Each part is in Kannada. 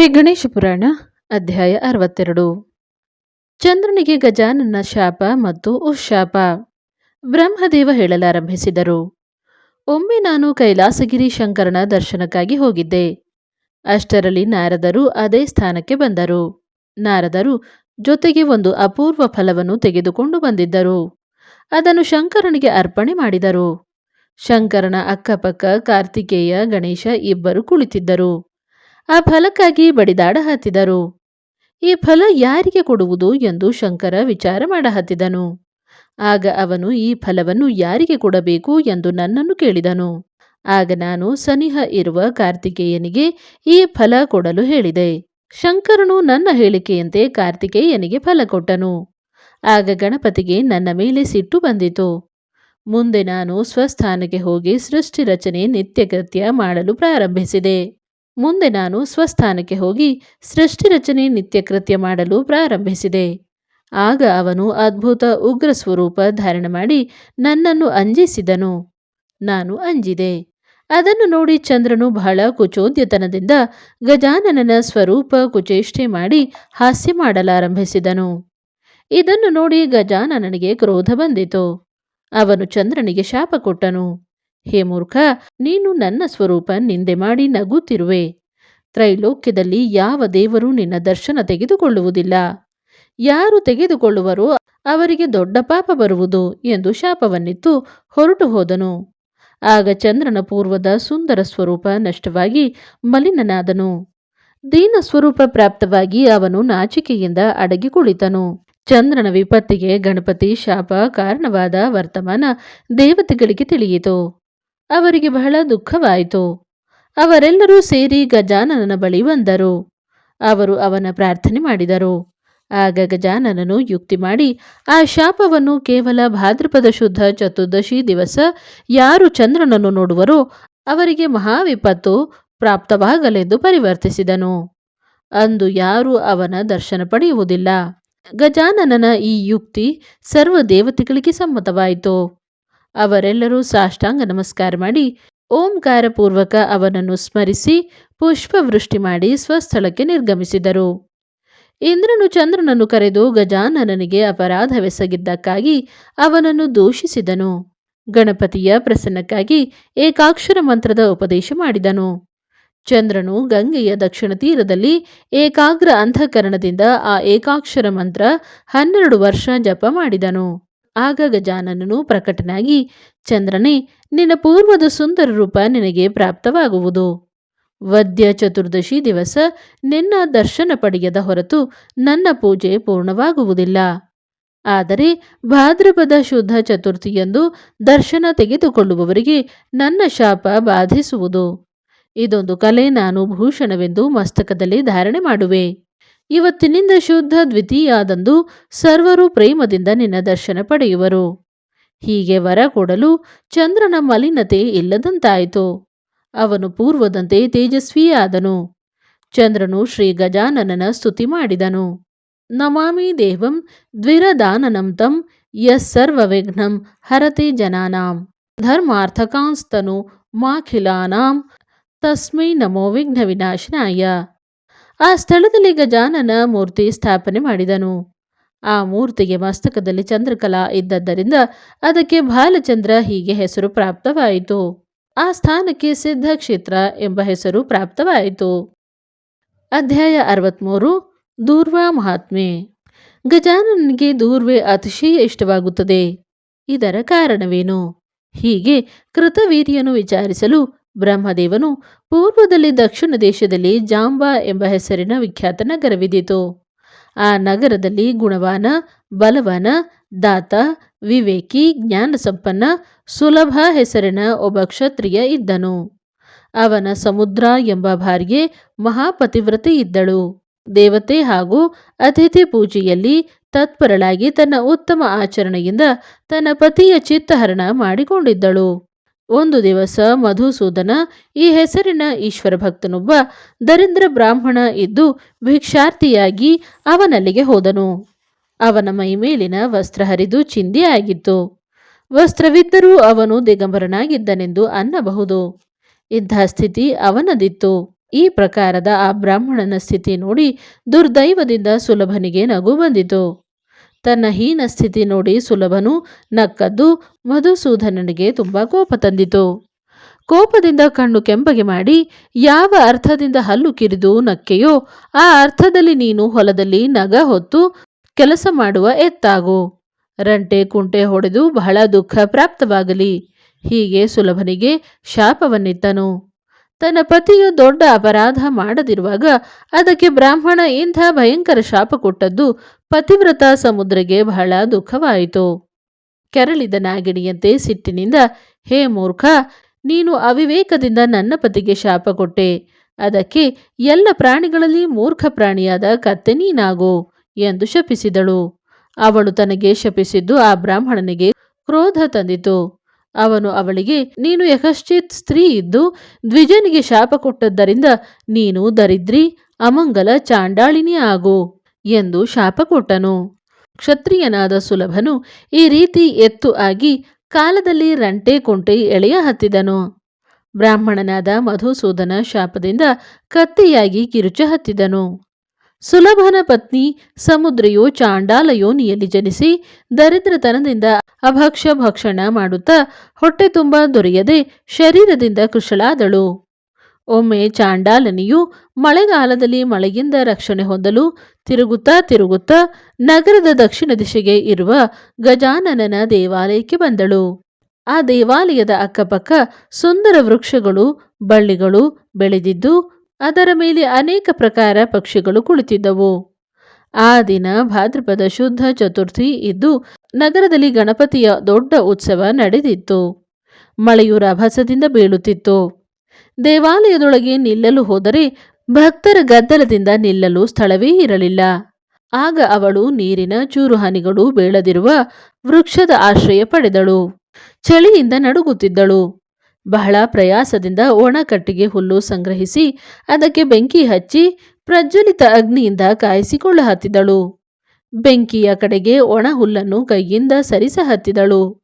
ಶ್ರೀ ಗಣೇಶ ಪುರಾಣ ಅಧ್ಯಾಯ ಅರವತ್ತೆರಡು. ಚಂದ್ರನಿಗೆ ಗಜಾನನ ಶಾಪ ಮತ್ತು ಉಶಾಪ. ಬ್ರಹ್ಮದೇವ ಹೇಳಲಾರಂಭಿಸಿದರು. ಒಮ್ಮೆ ನಾನು ಕೈಲಾಸಗಿರಿ ಶಂಕರನ ದರ್ಶನಕ್ಕಾಗಿ ಹೋಗಿದ್ದೆ. ಅಷ್ಟರಲ್ಲಿ ನಾರದರು ಅದೇ ಸ್ಥಾನಕ್ಕೆ ಬಂದರು. ನಾರದರು ಜೊತೆಗೆ ಒಂದು ಅಪೂರ್ವ ಫಲವನ್ನು ತೆಗೆದುಕೊಂಡು ಬಂದಿದ್ದರು. ಅದನ್ನು ಶಂಕರನಿಗೆ ಅರ್ಪಣೆ ಮಾಡಿದರು. ಶಂಕರನ ಅಕ್ಕಪಕ್ಕ ಕಾರ್ತಿಕೇಯ ಗಣೇಶ ಇಬ್ಬರು ಕುಳಿತಿದ್ದರು. ಆ ಫಲಕ್ಕಾಗಿ ಬಡಿದಾಡ ಹತ್ತಿದರು. ಈ ಫಲ ಯಾರಿಗೆ ಕೊಡುವುದು ಎಂದು ಶಂಕರ ವಿಚಾರ ಮಾಡಹತ್ತಿದನು ಆಗ ಅವನು ಈ ಫಲವನ್ನು ಯಾರಿಗೆ ಕೊಡಬೇಕು ಎಂದು ನನ್ನನ್ನು ಕೇಳಿದನು. ಆಗ ನಾನು ಸನಿಹ ಇರುವ ಕಾರ್ತಿಕೇಯನಿಗೆ ಈ ಫಲ ಕೊಡಲು ಹೇಳಿದೆ. ಶಂಕರನು ನನ್ನ ಹೇಳಿಕೆಯಂತೆ ಕಾರ್ತಿಕೇಯನಿಗೆ ಫಲ ಕೊಟ್ಟನು. ಆಗ ಗಣಪತಿಗೆ ನನ್ನ ಮೇಲೆ ಸಿಟ್ಟು ಬಂದಿತು. ಮುಂದೆ ನಾನು ಸ್ವಸ್ಥಾನಕ್ಕೆ ಹೋಗಿ ಸೃಷ್ಟಿ ರಚನೆ ನಿತ್ಯಕೃತ್ಯ ಮಾಡಲು ಪ್ರಾರಂಭಿಸಿದೆ. ಮುಂದೆ ನಾನು ಸ್ವಸ್ಥಾನಕ್ಕೆ ಹೋಗಿ ಸೃಷ್ಟಿ ರಚನೆ ನಿತ್ಯಕೃತ್ಯ ಮಾಡಲು ಪ್ರಾರಂಭಿಸಿದೆ. ಆಗ ಅವನು ಅದ್ಭುತ ಉಗ್ರ ಸ್ವರೂಪ ಧಾರಣ ಮಾಡಿ ನನ್ನನ್ನು ಅಂಜಿಸಿದನು. ನಾನು ಅಂಜಿದೆ. ಅದನ್ನು ನೋಡಿ ಚಂದ್ರನು ಬಹಳ ಕುಚೋದ್ಯತನದಿಂದ ಗಜಾನನನ ಸ್ವರೂಪ ಕುಚೇಷ್ಟೆ ಮಾಡಿ ಹಾಸ್ಯ ಮಾಡಲಾರಂಭಿಸಿದನು. ಇದನ್ನು ನೋಡಿ ಗಜಾನನನಿಗೆ ಕ್ರೋಧ ಬಂದಿತು. ಅವನು ಚಂದ್ರನಿಗೆ ಶಾಪ ಕೊಟ್ಟನು. ಹೇ ಮೂರ್ಖ, ನೀನು ನನ್ನ ಸ್ವರೂಪ ನಿಂದೆ ಮಾಡಿ ನಗುತ್ತಿರುವೆ. ತ್ರೈಲೋಕ್ಯದಲ್ಲಿ ಯಾವ ದೇವರು ನಿನ್ನ ದರ್ಶನ ತೆಗೆದುಕೊಳ್ಳುವುದಿಲ್ಲ. ಯಾರು ತೆಗೆದುಕೊಳ್ಳುವರೋ ಅವರಿಗೆ ದೊಡ್ಡ ಪಾಪ ಬರುವುದು ಎಂದು ಶಾಪವನ್ನಿತ್ತು ಹೊರಟು ಹೋದನು. ಆಗ ಚಂದ್ರನ ಪೂರ್ವದ ಸುಂದರ ಸ್ವರೂಪ ನಷ್ಟವಾಗಿ ಮಲಿನನಾದನು. ದೀನ ಸ್ವರೂಪ ಪ್ರಾಪ್ತವಾಗಿ ಅವನು ನಾಚಿಕೆಯಿಂದ ಅಡಗಿ ಕುಳಿತನು. ಚಂದ್ರನ ವಿಪತ್ತಿಗೆ ಗಣಪತಿ ಶಾಪ ಕಾರಣವಾದ ವರ್ತಮಾನ ದೇವತೆಗಳಿಗೆ ತಿಳಿಯಿತು. ಅವರಿಗೆ ಬಹಳ ದುಃಖವಾಯಿತು. ಅವರೆಲ್ಲರೂ ಸೇರಿ ಗಜಾನನನ ಬಳಿ ಬಂದರು. ಅವರು ಅವನ ಪ್ರಾರ್ಥನೆ ಮಾಡಿದರು. ಆಗ ಗಜಾನನನು ಯುಕ್ತಿ ಮಾಡಿ, ಆ ಶಾಪವನ್ನು ಕೇವಲ ಭಾದ್ರಪದ ಶುದ್ಧ ಚತುರ್ದಶಿ ದಿವಸ ಯಾರು ಚಂದ್ರನನ್ನು ನೋಡುವರೋ ಅವರಿಗೆ ಮಹಾವಿಪತ್ತು ಪ್ರಾಪ್ತವಾಗಲೆಂದು ಪರಿವರ್ತಿಸಿದನು. ಅಂದು ಯಾರು ಅವನ ದರ್ಶನ ಪಡೆಯುವುದಿಲ್ಲ. ಗಜಾನನನ ಈ ಯುಕ್ತಿ ಸರ್ವ ದೇವತೆಗಳಿಗೆ ಸಮ್ಮತವಾಯಿತು. ಅವರೆಲ್ಲರೂ ಸಾಷ್ಟಾಂಗ ನಮಸ್ಕಾರ ಮಾಡಿ ಓಂಕಾರ ಪೂರ್ವಕ ಅವನನ್ನು ಸ್ಮರಿಸಿ ಪುಷ್ಪವೃಷ್ಟಿ ಮಾಡಿ ಸ್ವಸ್ಥಳಕ್ಕೆ ನಿರ್ಗಮಿಸಿದರು. ಇಂದ್ರನು ಚಂದ್ರನನ್ನು ಕರೆದು ಗಜಾನನನಿಗೆ ಅಪರಾಧವೆಸಗಿದ್ದಕ್ಕಾಗಿ ಅವನನ್ನು ದೂಷಿಸಿದನು. ಗಣಪತಿಯ ಪ್ರಸನ್ನಕ್ಕಾಗಿ ಏಕಾಕ್ಷರ ಮಂತ್ರದ ಉಪದೇಶ ಮಾಡಿದನು. ಚಂದ್ರನು ಗಂಗೆಯ ದಕ್ಷಿಣ ತೀರದಲ್ಲಿ ಏಕಾಗ್ರ ಅಂಧಕರಣದಿಂದ ಆ ಏಕಾಕ್ಷರ ಮಂತ್ರ ಹನ್ನೆರಡು ವರ್ಷ ಜಪ ಮಾಡಿದನು. ಆಗ ಗಜಾನನನು ಪ್ರಕಟನಾಗಿ, ಚಂದ್ರನೇ, ನಿನ್ನ ಪೂರ್ವದ ಸುಂದರ ರೂಪ ನಿನಗೆ ಪ್ರಾಪ್ತವಾಗುವುದು. ವದ್ಯ ಚತುರ್ದಶಿ ದಿವಸ ನಿನ್ನ ದರ್ಶನ ಪಡೆಯದ ಹೊರತು ನನ್ನ ಪೂಜೆ ಪೂರ್ಣವಾಗುವುದಿಲ್ಲ. ಆದರೆ ಭಾದ್ರಪದ ಶುದ್ಧ ಚತುರ್ಥಿಯಂದು ದರ್ಶನ ತೆಗೆದುಕೊಳ್ಳುವವರಿಗೆ ನನ್ನ ಶಾಪ ಬಾಧಿಸುವುದು. ಇದೊಂದು ಕಲೆ ನಾನು ಭೂಷಣವೆಂದು ಮಸ್ತಕದಲ್ಲಿ ಧಾರಣೆ ಮಾಡುವೆ. ಇವತ್ತಿನಿಂದ ಶುದ್ಧ ದ್ವಿತೀಯಾದಂದು ಸರ್ವರು ಪ್ರೇಮದಿಂದ ನಿನ್ನ ದರ್ಶನ ಪಡೆಯುವರು. ಹೀಗೆ ವರ ಕೊಡಲು ಚಂದ್ರನ ಮಲಿನತೆ ಇಲ್ಲದಂತಾಯಿತು. ಅವನು ಪೂರ್ವದಂತೆ ತೇಜಸ್ವಿಯಾದನು. ಚಂದ್ರನು ಶ್ರೀ ಗಜಾನನನ ಸ್ತುತಿ ಮಾಡಿದನು. ನಮಾಮಿ ದೇವಂ ದ್ವಿರದಾನನಂ ತಂ ಯಸ್ಸರ್ವ ವಿಘ್ನಂ ಹರತೆ ಜನಾನಾಂ ಧರ್ಮಾರ್ಥಕಾಂಸ್ತನು ಮಾಖಿಲಾನಾಂ ತಸ್ಮೈ ನಮೋ ವಿಘ್ನ ವಿನಾಶನಾಯ ಆ ಸ್ಥಳದಲ್ಲಿ ಗಜಾನನ ಮೂರ್ತಿ ಸ್ಥಾಪನೆ ಮಾಡಿದನು. ಆ ಮೂರ್ತಿಗೆ ಮಸ್ತಕದಲ್ಲಿ ಚಂದ್ರಕಲಾ ಇದ್ದದ್ದರಿಂದ ಅದಕ್ಕೆ ಬಾಲಚಂದ್ರ ಹೀಗೆ ಹೆಸರು ಪ್ರಾಪ್ತವಾಯಿತು. ಆ ಸ್ಥಾನಕ್ಕೆ ಸಿದ್ಧ ಕ್ಷೇತ್ರ ಎಂಬ ಹೆಸರು ಪ್ರಾಪ್ತವಾಯಿತು. ಅಧ್ಯಾಯ ಅರವತ್ಮೂರು, ದೂರ್ವಾ ಮಹಾತ್ಮೆ. ಗಜಾನನಿಗೆ ದೂರ್ವೆ ಅತಿಶಯ ಇಷ್ಟವಾಗುತ್ತದೆ. ಇದರ ಕಾರಣವೇನು? ಹೀಗೆ ಕೃತವೀರ್ಯನು ವಿಚಾರಿಸಲು ಬ್ರಹ್ಮದೇವನು ಪೂರ್ವದಲ್ಲಿ ದಕ್ಷಿಣ ದೇಶದಲ್ಲಿ ಜಾಂಬಾ ಎಂಬ ಹೆಸರಿನ ವಿಖ್ಯಾತ ನಗರವಿದ್ದಿತು ಆ ನಗರದಲ್ಲಿ ಗುಣವಾನ, ಬಲವಾನ, ದಾತ, ವಿವೇಕಿ, ಜ್ಞಾನ ಸಂಪನ್ನ, ಸುಲಭ ಹೆಸರಿನ ಒಬ್ಬ ಕ್ಷತ್ರಿಯ ಇದ್ದನು. ಅವನ ಸಮುದ್ರ ಎಂಬ ಭಾರ್ಯೆ ಮಹಾಪತಿವ್ರತೆ ಇದ್ದಳು. ದೇವತೆ ಹಾಗೂ ಅತಿಥಿ ಪೂಜೆಯಲ್ಲಿ ತತ್ಪರಳಾಗಿ ತನ್ನ ಉತ್ತಮ ಆಚರಣೆಯಿಂದ ತನ್ನ ಪತಿಯ ಚಿತ್ತಹರಣ ಮಾಡಿಕೊಂಡಿದ್ದಳು. ಒಂದು ದಿವಸ ಮಧುಸೂದನ, ಈ ಹೆಸರಿನ ಈಶ್ವರ ಭಕ್ತನೊಬ್ಬ ದರಿದ್ರ ಬ್ರಾಹ್ಮಣ ಇದ್ದು ಭಿಕ್ಷಾರ್ಥಿಯಾಗಿ ಅವನಲ್ಲಿಗೆ ಹೋದನು. ಅವನ ಮೈಮೇಲಿನ ವಸ್ತ್ರ ಹರಿದು ಚಿಂದಿಯಾಗಿತ್ತು ವಸ್ತ್ರವಿದ್ದರೂ ಅವನು ದಿಗಂಬರನಾಗಿದ್ದನೆಂದು ಅನ್ನಬಹುದು. ಇಂಥ ಸ್ಥಿತಿ ಅವನದಿತ್ತು. ಈ ಪ್ರಕಾರದ ಆ ಬ್ರಾಹ್ಮಣನ ಸ್ಥಿತಿ ನೋಡಿ ದುರ್ದೈವದಿಂದ ಸುಲಭನಿಗೆ ನಗು ಬಂದಿತು. ತನ್ನ ಹೀನ ಸ್ಥಿತಿ ನೋಡಿ ಸುಲಭನು ನಕ್ಕದ್ದು ಮಧುಸೂದನನಿಗೆ ತುಂಬ ಕೋಪ ತಂದಿತು. ಕೋಪದಿಂದ ಕಣ್ಣು ಕೆಂಪಗೆ ಮಾಡಿ, ಯಾವ ಅರ್ಥದಿಂದ ಹಲ್ಲು ಕಿರಿದು ನಕ್ಕೆಯೋ ಆ ಅರ್ಥದಲ್ಲಿ ನೀನು ಹೊಲದಲ್ಲಿ ನಗ ಹೊತ್ತು ಕೆಲಸ ಮಾಡುವ ಎತ್ತಾಗು. ರಂಟೆ ಕುಂಟೆ ಹೊಡೆದು ಬಹಳ ದುಃಖ ಪ್ರಾಪ್ತವಾಗಲಿ. ಹೀಗೆ ಸುಲಭನಿಗೆ ಶಾಪವನ್ನಿತ್ತನು. ತನ್ನ ಪತಿಯು ದೊಡ್ಡ ಅಪರಾಧ ಮಾಡದಿರುವಾಗ ಅದಕ್ಕೆ ಬ್ರಾಹ್ಮಣ ಇಂಥ ಭಯಂಕರ ಶಾಪ ಕೊಟ್ಟದ್ದು ಪತಿವ್ರತ ಸಮುದ್ರಗೆ ಬಹಳ ದುಃಖವಾಯಿತು. ಕೆರಳಿದ ನಾಗಿಣಿಯಂತೆ ಸಿಟ್ಟಿನಿಂದ, ಹೇ ಮೂರ್ಖ, ನೀನು ಅವಿವೇಕದಿಂದ ನನ್ನ ಪತಿಗೆ ಶಾಪ ಕೊಟ್ಟೆ. ಅದಕ್ಕೆ ಎಲ್ಲ ಪ್ರಾಣಿಗಳಲ್ಲಿ ಮೂರ್ಖ ಪ್ರಾಣಿಯಾದ ಕತ್ತೆ ನೀನಾಗು ಎಂದು ಶಪಿಸಿದಳು. ಅವಳು ತನಗೆ ಶಪಿಸಿದ್ದು ಆ ಬ್ರಾಹ್ಮಣನಿಗೆ ಕ್ರೋಧ ತಂದಿತು. ಅವನು ಅವಳಿಗೆ, ನೀನು ಯಕಶ್ಚಿತ್ ಸ್ತ್ರೀ ಇದ್ದು ದ್ವಿಜನಿಗೆ ಶಾಪ ಕೊಟ್ಟದ್ದರಿಂದ ನೀನು ದರಿದ್ರಿ, ಅಮಂಗಲ ಚಾಂಡಾಳಿನಿ ಆಗು. ಎಂದು ಶಾಪ ಕೊಟ್ಟನು. ಕ್ಷತ್ರಿಯನಾದ ಸುಲಭನು ಈ ರೀತಿ ಎತ್ತು ಆಗಿ ಕಾಲದಲ್ಲಿ ರಂಟೆ ಕುಂಟೆ ಎಳೆಯ ಹತ್ತಿದನು. ಬ್ರಾಹ್ಮಣನಾದ ಮಧುಸೂದನ ಶಾಪದಿಂದ ಕತ್ತಿಯಾಗಿ ಕಿರುಚ ಹತ್ತಿದನು. ಸುಲಭನ ಪತ್ನಿ ಸಮುದ್ರೆಯು ಚಾಂಡಾಲ ಯೋನಿಯಲ್ಲಿ ಜನಿಸಿ ದರಿದ್ರತನದಿಂದ ಅಭಕ್ಷ್ಯ ಭಕ್ಷಣ ಮಾಡುತ್ತಾ ಹೊಟ್ಟೆ ತುಂಬ ದೊರೆಯದೆ ಶರೀರದಿಂದ ಕೃಶಳಾದಳು. ಒಮ್ಮೆ ಚಾಂಡಾಲನಿಯು ಮಳೆಗಾಲದಲ್ಲಿ ಮಳೆಯಿಂದ ರಕ್ಷಣೆ ಹೊಂದಲು ತಿರುಗುತ್ತಾ ತಿರುಗುತ್ತಾ ನಗರದ ದಕ್ಷಿಣ ದಿಶೆಗೆ ಇರುವ ಗಜಾನನನ ದೇವಾಲಯಕ್ಕೆ ಬಂದಳು. ಆ ದೇವಾಲಯದ ಅಕ್ಕಪಕ್ಕ ಸುಂದರ ವೃಕ್ಷಗಳು, ಬಳ್ಳಿಗಳು ಬೆಳೆದಿದ್ದು, ಅದರ ಮೇಲೆ ಅನೇಕ ಪ್ರಕಾರ ಪಕ್ಷಿಗಳು ಕುಳಿತಿದ್ದವು. ಆ ದಿನ ಭಾದ್ರಪದ ಶುದ್ಧ ಚತುರ್ಥಿ ಇದ್ದು ನಗರದಲ್ಲಿ ಗಣಪತಿಯ ದೊಡ್ಡ ಉತ್ಸವ ನಡೆದಿತ್ತು. ಮಳೆಯು ರಭಸದಿಂದ ಬೀಳುತ್ತಿತ್ತು. ದೇವಾಲಯದೊಳಗೆ ನಿಲ್ಲಲು ಹೋದರೆ ಭಕ್ತರ ಗದ್ದಲದಿಂದ ನಿಲ್ಲಲು ಸ್ಥಳವೇ ಇರಲಿಲ್ಲ. ಆಗ ಅವಳು ನೀರಿನ ಚೂರು ಹನಿಗಳು ಬೀಳದಿರುವ ವೃಕ್ಷದ ಆಶ್ರಯ ಪಡೆದಳು. ಚಳಿಯಿಂದ ನಡುಗುತ್ತಿದ್ದಳು. ಬಹಳ ಪ್ರಯಾಸದಿಂದ ಒಣ ಕಟ್ಟಿಗೆ ಹುಲ್ಲು ಸಂಗ್ರಹಿಸಿ ಅದಕ್ಕೆ ಬೆಂಕಿ ಹಚ್ಚಿ ಪ್ರಜ್ವಲಿತ ಅಗ್ನಿಯಿಂದ ಕಾಯಿಸಿಕೊಳ್ಳ ಹತ್ತಿದಳು ಬೆಂಕಿಯ ಕಡೆಗೆ ಒಣ ಹುಲ್ಲನ್ನು ಕೈಯಿಂದ ಸರಿಸ ಹತ್ತಿದಳು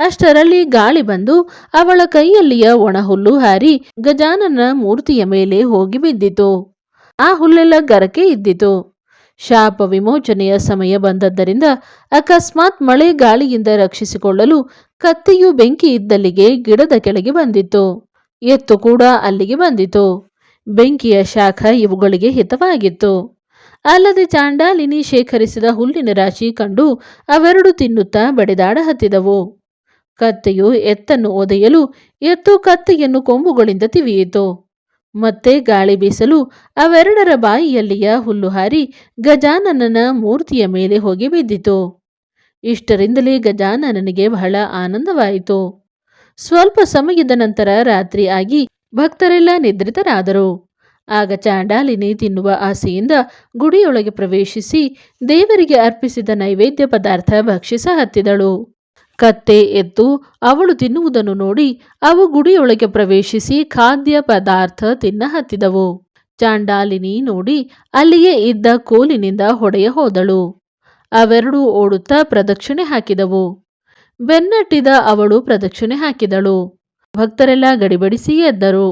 ಅಷ್ಟರಲ್ಲಿ ಗಾಳಿ ಬಂದು ಅವಳ ಕೈಯಲ್ಲಿಯ ಒಣಹುಲ್ಲು ಹಾರಿ ಗಜಾನನ ಮೂರ್ತಿಯ ಮೇಲೆ ಹೋಗಿ ಬಿದ್ದಿತು. ಆ ಹುಲ್ಲೆಲ್ಲ ಗರಕೆ ಇದ್ದಿತು. ಶಾಪ ವಿಮೋಚನೆಯ ಸಮಯ ಬಂದದ್ದರಿಂದ ಅಕಸ್ಮಾತ್ ಮಳೆ ಗಾಳಿಯಿಂದ ರಕ್ಷಿಸಿಕೊಳ್ಳಲು ಕತ್ತಿಯು ಬೆಂಕಿ ಇದ್ದಲ್ಲಿಗೆ ಗಿಡದ ಕೆಳಗೆ ಬಂದಿತ್ತು. ಎತ್ತು ಕೂಡ ಅಲ್ಲಿಗೆ ಬಂದಿತು. ಬೆಂಕಿಯ ಶಾಖ ಇವುಗಳಿಗೆ ಹಿತವಾಗಿತ್ತು. ಅಲ್ಲದೆ ಚಾಂಡಾಲಿನಿ ಶೇಖರಿಸಿದ ಹುಲ್ಲಿನ ರಾಶಿ ಕಂಡು ಅವೆರಡು ತಿನ್ನುತ್ತಾ ಬಡಿದಾಡ ಹತ್ತಿದವು. ಕತ್ತೆಯು ಎತ್ತನ್ನು ಒದೆಯಲು ಎತ್ತು ಕತ್ತೆಯನ್ನು ಕೊಂಬುಗಳಿಂದ ತಿವಿಯಿತು. ಮತ್ತೆ ಗಾಳಿ ಬೀಸಲು ಅವೆರಡರ ಬಾಯಿಯಲ್ಲಿಯ ಹುಲ್ಲು ಹಾರಿ ಗಜಾನನನ ಮೂರ್ತಿಯ ಮೇಲೆ ಹೋಗಿ ಬಿದ್ದಿತು. ಇಷ್ಟರಿಂದಲೇ ಗಜಾನನನಿಗೆ ಬಹಳ ಆನಂದವಾಯಿತು. ಸ್ವಲ್ಪ ಸಮಯದ ನಂತರ ರಾತ್ರಿ ಆಗಿ ಭಕ್ತರೆಲ್ಲ ನಿದ್ರಿತರಾದರು. ಆಗ ಚಾಂಡಾಲಿನಿ ತಿನ್ನುವ ಆಸೆಯಿಂದ ಗುಡಿಯೊಳಗೆ ಪ್ರವೇಶಿಸಿ ದೇವರಿಗೆ ಅರ್ಪಿಸಿದ ನೈವೇದ್ಯ ಪದಾರ್ಥ ಭಕ್ಷಿಸ ಹತ್ತಿದಳು. ಕತ್ತೆ ಎತ್ತು ಅವಳು ತಿನ್ನುವುದನ್ನು ನೋಡಿ ಅವು ಗುಡಿಯೊಳಗೆ ಪ್ರವೇಶಿಸಿ ಖಾದ್ಯ ಪದಾರ್ಥ ತಿನ್ನ ಹತ್ತಿದವು. ಚಾಂಡಾಲಿನಿ ನೋಡಿ ಅಲ್ಲಿಯೇ ಇದ್ದ ಕೋಲಿನಿಂದ ಹೊಡೆಯ ಹೋದಳು. ಅವೆರಡೂ ಓಡುತ್ತಾ ಪ್ರದಕ್ಷಿಣೆ ಹಾಕಿದವು. ಬೆನ್ನಟ್ಟಿದ ಅವಳು ಪ್ರದಕ್ಷಿಣೆ ಹಾಕಿದಳು. ಭಕ್ತರೆಲ್ಲ ಗಡಿಬಡಿಸಿ ಎದ್ದರು.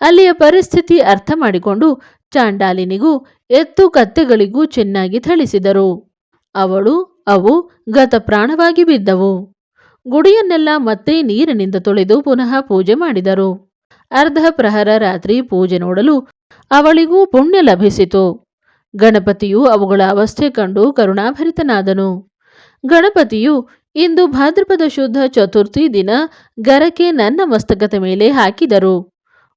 ಅಲ್ಲಿಯ ಪರಿಸ್ಥಿತಿ ಅರ್ಥ ಮಾಡಿಕೊಂಡು ಚಾಂಡಾಲಿನಿಗೂ ಎತ್ತು ಕತ್ತೆಗಳಿಗೂ ಚೆನ್ನಾಗಿ ಥಳಿಸಿದರು. ಅವಳು ಅವು ಗತ ಪ್ರಾಣವಾಗಿ ಬಿದ್ದವು. ಗುಡಿಯನ್ನೆಲ್ಲ ಮತ್ತೆ ನೀರಿನಿಂದ ತೊಳೆದು ಪುನಃ ಪೂಜೆ ಮಾಡಿದರು. ಅರ್ಧ ಪ್ರಹರ ರಾತ್ರಿ ಪೂಜೆ ನೋಡಲು ಅವಳಿಗೂ ಪುಣ್ಯ ಲಭಿಸಿತು. ಗಣಪತಿಯು ಅವುಗಳ ಅವಸ್ಥೆ ಕಂಡು ಕರುಣಾಭರಿತನಾದನು. ಗಣಪತಿಯು ಇಂದು ಭಾದ್ರಪದ ಶುದ್ಧ ಚತುರ್ಥಿ ದಿನ ಗರಕೆ ನನ್ನ ಮಸ್ತಕದ ಮೇಲೆ ಹಾಕಿದರು.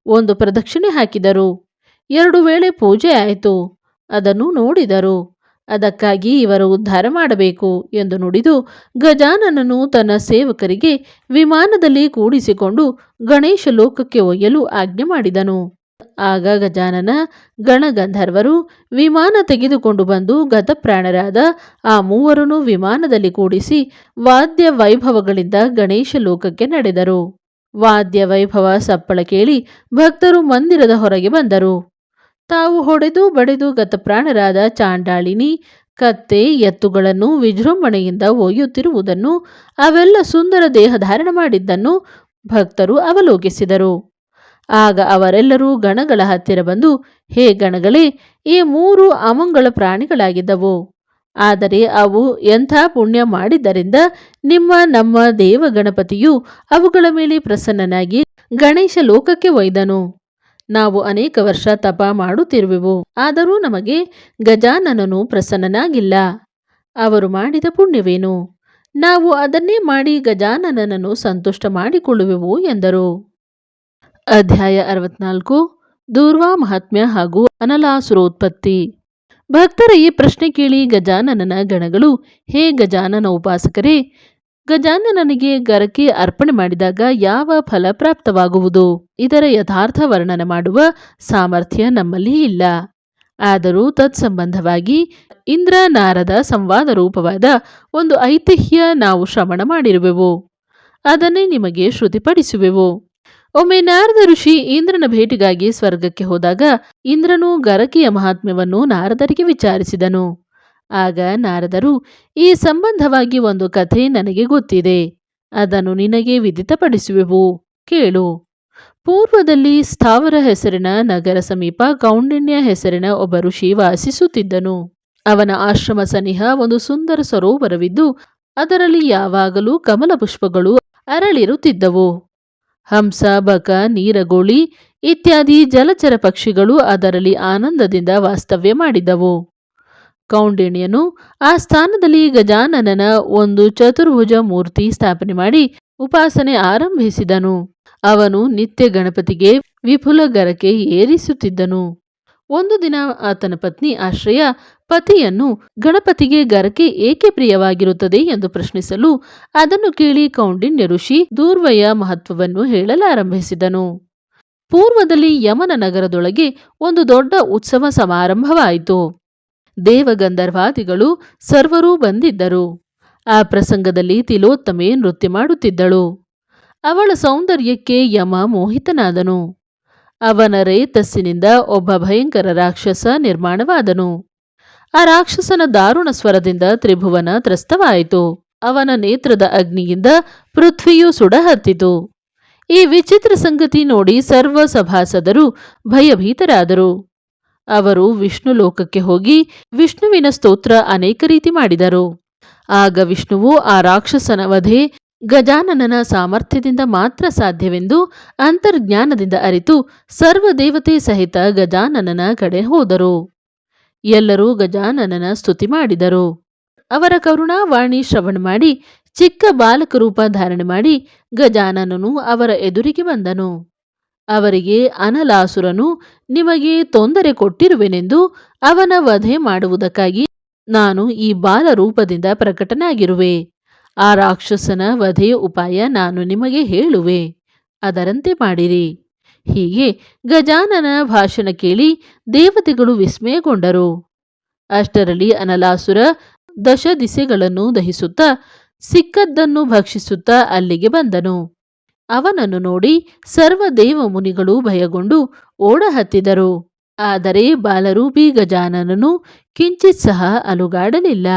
ಒಂದು ಪ್ರದಕ್ಷಿಣೆ ಹಾಕಿದರು. ಎರಡು ವೇಳೆ ಪೂಜೆ ಆಯಿತು. ಅದನ್ನು ನೋಡಿದರು. ಅದಕ್ಕಾಗಿ ಇವರು ಉದ್ಧಾರ ಮಾಡಬೇಕು ಎಂದು ನುಡಿದು ಗಜಾನನನು ತನ್ನ ಸೇವಕರಿಗೆ ವಿಮಾನದಲ್ಲಿ ಕೂಡಿಸಿಕೊಂಡು ಗಣೇಶ ಲೋಕಕ್ಕೆ ಒಯ್ಯಲು ಆಜ್ಞೆ ಮಾಡಿದನು. ಆಗ ಗಜಾನನ ಗಣಗಂಧರ್ವರು ವಿಮಾನ ತೆಗೆದುಕೊಂಡು ಬಂದು ಗತಪ್ರಾಣರಾದ ಆ ಮೂವರನ್ನು ವಿಮಾನದಲ್ಲಿ ಕೂಡಿಸಿ ವಾದ್ಯ ವೈಭವಗಳಿಂದ ಗಣೇಶ ಲೋಕಕ್ಕೆ ನಡೆದರು. ವಾದ್ಯ ವೈಭವ ಸಪ್ಪಳ ಕೇಳಿ ಭಕ್ತರು ಮಂದಿರದ ಹೊರಗೆ ಬಂದರು. ತಾವು ಹೊಡೆದು ಬಡಿದು ಗತಪ್ರಾಣರಾದ ಚಾಂಡಾಳಿನಿ ಕತ್ತೆ ಎತ್ತುಗಳನ್ನು ವಿಜೃಂಭಣೆಯಿಂದ ಒಯ್ಯುತ್ತಿರುವುದನ್ನು, ಅವೆಲ್ಲ ಸುಂದರ ದೇಹ ಧಾರಣ ಮಾಡಿದ್ದನ್ನು ಭಕ್ತರು ಅವಲೋಕಿಸಿದರು. ಆಗ ಅವರೆಲ್ಲರೂ ಗಣಗಳ ಹತ್ತಿರ ಬಂದು, ಹೇ ಗಣಗಳೇ, ಈ ಮೂರು ಅಮಂಗಳ ಪ್ರಾಣಿಗಳಾಗಿದ್ದವು. ಆದರೆ ಅವು ಎಂಥ ಪುಣ್ಯ ಮಾಡಿದ್ದರಿಂದ ನಿಮ್ಮ ನಮ್ಮ ದೇವ ಗಣಪತಿಯು ಅವುಗಳ ಮೇಲೆ ಪ್ರಸನ್ನನಾಗಿ ಗಣೇಶ ಲೋಕಕ್ಕೆ ಒಯ್ದನು. ನಾವು ಅನೇಕ ವರ್ಷ ತಪ ಮಾಡುತ್ತಿರುವೆವು. ಆದರೂ ನಮಗೆ ಗಜಾನನನು ಪ್ರಸನ್ನನಾಗಿಲ್ಲ. ಅವರು ಮಾಡಿದ ಪುಣ್ಯವೇನು? ನಾವು ಅದನ್ನೇ ಮಾಡಿ ಗಜಾನನನನ್ನು ಸಂತುಷ್ಟ ಮಾಡಿಕೊಳ್ಳುವೆವು ಎಂದರು. ಅಧ್ಯಾಯ ಅರವತ್ನಾಲ್ಕು, ದೂರ್ವಾ ಮಹಾತ್ಮ್ಯ ಹಾಗೂ ಅನಲಾಸುರೋತ್ಪತ್ತಿ. ಭಕ್ತರ, ಈ ಪ್ರಶ್ನೆ ಕೇಳಿ ಗಜಾನನನ ಗಣಗಳು, ಹೇ ಗಜಾನನ ಉಪಾಸಕರೇ ಗಜಾನನನಿಗೆ ಗರಕೆ ಅರ್ಪಣೆ ಮಾಡಿದಾಗ ಯಾವ ಫಲ ಪ್ರಾಪ್ತವಾಗುವುದು? ಇದರ ಯಥಾರ್ಥ ವರ್ಣನೆ ಮಾಡುವ ಸಾಮರ್ಥ್ಯ ನಮ್ಮಲ್ಲಿ ಇಲ್ಲ. ಆದರೂ ತತ್ಸಂಬಂಧವಾಗಿ ಇಂದ್ರ ನಾರದ ಸಂವಾದ ರೂಪವಾದ ಒಂದು ಐತಿಹ್ಯ ನಾವು ಶ್ರವಣ ಮಾಡಿರುವೆವು. ಅದನ್ನೇ ನಿಮಗೆ ಶ್ರುತಿಪಡಿಸುವೆವು. ಒಮ್ಮೆ ನಾರದ ಋಷಿ ಇಂದ್ರನ ಭೇಟಿಗಾಗಿ ಸ್ವರ್ಗಕ್ಕೆ ಹೋದಾಗ ಇಂದ್ರನು ಗರಕಿಯ ಮಹಾತ್ಮ್ಯವನ್ನು ನಾರದರಿಗೆ ವಿಚಾರಿಸಿದನು. ಆಗ ನಾರದರು, ಈ ಸಂಬಂಧವಾಗಿ ಒಂದು ಕಥೆ ನನಗೆ ಗೊತ್ತಿದೆ. ಅದನ್ನು ನಿನಗೆ ವಿದಿತಪಡಿಸುವೆವು? ಕೇಳು. ಪೂರ್ವದಲ್ಲಿ ಸ್ಥಾವರ ಹೆಸರಿನ ನಗರ ಸಮೀಪ ಕೌಂಡಿನ್ಯ ಹೆಸರಿನ ಒಬ್ಬ ಋಷಿ ವಾಸಿಸುತ್ತಿದ್ದನು ಅವನ ಆಶ್ರಮ ಸನಿಹ ಒಂದು ಸುಂದರ ಸರೋವರವಿದ್ದು, ಅದರಲ್ಲಿ ಯಾವಾಗಲೂ ಕಮಲ ಪುಷ್ಪಗಳು ಅರಳಿರುತ್ತಿದ್ದವು. ಹಂಸ, ಬಕ, ನೀರಗೋಳಿ ಇತ್ಯಾದಿ ಜಲಚರ ಪಕ್ಷಿಗಳು ಅದರಲ್ಲಿ ಆನಂದದಿಂದ ವಾಸ್ತವ್ಯ ಮಾಡಿದ್ದವು ಕೌಂಡಿಣ್ಯನು ಆ ಸ್ಥಾನದಲ್ಲಿ ಗಜಾನನನ ಒಂದು ಚತುರ್ಭುಜ ಮೂರ್ತಿ ಸ್ಥಾಪನೆ ಮಾಡಿ ಉಪಾಸನೆ ಆರಂಭಿಸಿದನು. ಅವನು ನಿತ್ಯ ಗಣಪತಿಗೆ ವಿಪುಲ ಗರಕೆ ಏರಿಸುತ್ತಿದ್ದನು. ಒಂದು ದಿನ ಆತನ ಪತ್ನಿ ಆಶ್ರಯ ಪತಿಯನ್ನು ಗಣಪತಿಗೆ ಗರಕೆ ಏಕೆ ಪ್ರಿಯವಾಗಿರುತ್ತದೆ ಎಂದು ಪ್ರಶ್ನಿಸಲು ಅದನ್ನು ಕೇಳಿ ಕೌಂಡಿನ್ಯ ಋಷಿ ದೂರ್ವಯ ಮಹತ್ವವನ್ನು ಹೇಳಲಾರಂಭಿಸಿದನು. ಪೂರ್ವದಲ್ಲಿ ಯಮನ ನಗರದೊಳಗೆ ಒಂದು ದೊಡ್ಡ ಉತ್ಸವ ಸಮಾರಂಭವಾಯಿತು. ದೇವಗಂಧರ್ವಾದಿಗಳು ಸರ್ವರೂ ಬಂದಿದ್ದರು. ಆ ಪ್ರಸಂಗದಲ್ಲಿ ತಿಲೋತ್ತಮೆ ನೃತ್ಯ ಮಾಡುತ್ತಿದ್ದಳು. ಅವಳ ಸೌಂದರ್ಯಕ್ಕೆ ಯಮ ಮೋಹಿತನಾದನು. ಅವನ ರೇತಸ್ಸಿನಿಂದ ಒಬ್ಬ ಭಯಂಕರ ರಾಕ್ಷಸ ನಿರ್ಮಾಣವಾದನು. ಆ ರಾಕ್ಷಸನ ದಾರುಣ ಸ್ವರದಿಂದ ತ್ರಿಭುವನ ತ್ರಸ್ತವಾಯಿತು. ಅವನ ನೇತ್ರದ ಅಗ್ನಿಯಿಂದ ಪೃಥ್ವಿಯು ಸುಡಹತ್ತಿತು. ಈ ವಿಚಿತ್ರ ಸಂಗತಿ ನೋಡಿ ಸರ್ವ ಸಭಾಸದರು ಭಯಭೀತರಾದರು. ಅವರು ವಿಷ್ಣು ಲೋಕಕ್ಕೆ ಹೋಗಿ ವಿಷ್ಣುವಿನ ಸ್ತೋತ್ರ ಅನೇಕ ರೀತಿ ಮಾಡಿದರು. ಆಗ ವಿಷ್ಣುವು ಆ ರಾಕ್ಷಸನ ವಧೆ ಗಜಾನನನ ಸಾಮರ್ಥ್ಯದಿಂದ ಮಾತ್ರ ಸಾಧ್ಯವೆಂದು ಅಂತರ್ಜ್ಞಾನದಿಂದ ಅರಿತು ಸರ್ವ ದೇವತೆ ಸಹಿತ ಗಜಾನನನ ಕಡೆ ಹೋದರು. ಎಲ್ಲರೂ ಗಜಾನನನ ಸ್ತುತಿ ಮಾಡಿದರು. ಅವರ ಕರುಣಾವಾಣಿ ಶ್ರವಣ ಮಾಡಿ ಚಿಕ್ಕ ಬಾಲಕ ರೂಪ ಧಾರಣೆ ಮಾಡಿ ಗಜಾನನನು ಅವರ ಎದುರಿಗೆ ಬಂದನು. ಅವರಿಗೆ ಅನಲಾಸುರನು, ನಿಮಗೆ ತೊಂದರೆ ಕೊಟ್ಟಿರುವೆನೆಂದು ಅವನ ವಧೆ ಮಾಡುವುದಕ್ಕಾಗಿ ನಾನು ಈ ಬಾಲ ರೂಪದಿಂದ ಪ್ರಕಟನಾಗಿರುವೆ. ಆ ರಾಕ್ಷಸನ ವಧೆಯ ಉಪಾಯ ನಾನು ನಿಮಗೆ ಹೇಳುವೆ. ಅದರಂತೆ ಮಾಡಿರಿ. ಹೀಗೆ ಗಜಾನನ ಭಾಷಣ ಕೇಳಿ ದೇವತೆಗಳು ವಿಸ್ಮಯಗೊಂಡರು. ಅಷ್ಟರಲ್ಲಿ ಅನಲಾಸುರ ದಶ ದಿಸೆಗಳನ್ನು ದಹಿಸುತ್ತಾ, ಸಿಕ್ಕದ್ದನ್ನು ಭಕ್ಷಿಸುತ್ತಾ ಅಲ್ಲಿಗೆ ಬಂದನು. ಅವನನ್ನು ನೋಡಿ ಸರ್ವ ದೇವ ಮುನಿಗಳು ಭಯಗೊಂಡು ಓಡಹತ್ತಿದರು. ಆದರೆ ಬಾಲರೂಪಿ ಗಜಾನನನು ಕಿಂಚಿತ್ ಸಹ ಅಲುಗಾಡಲಿಲ್ಲ.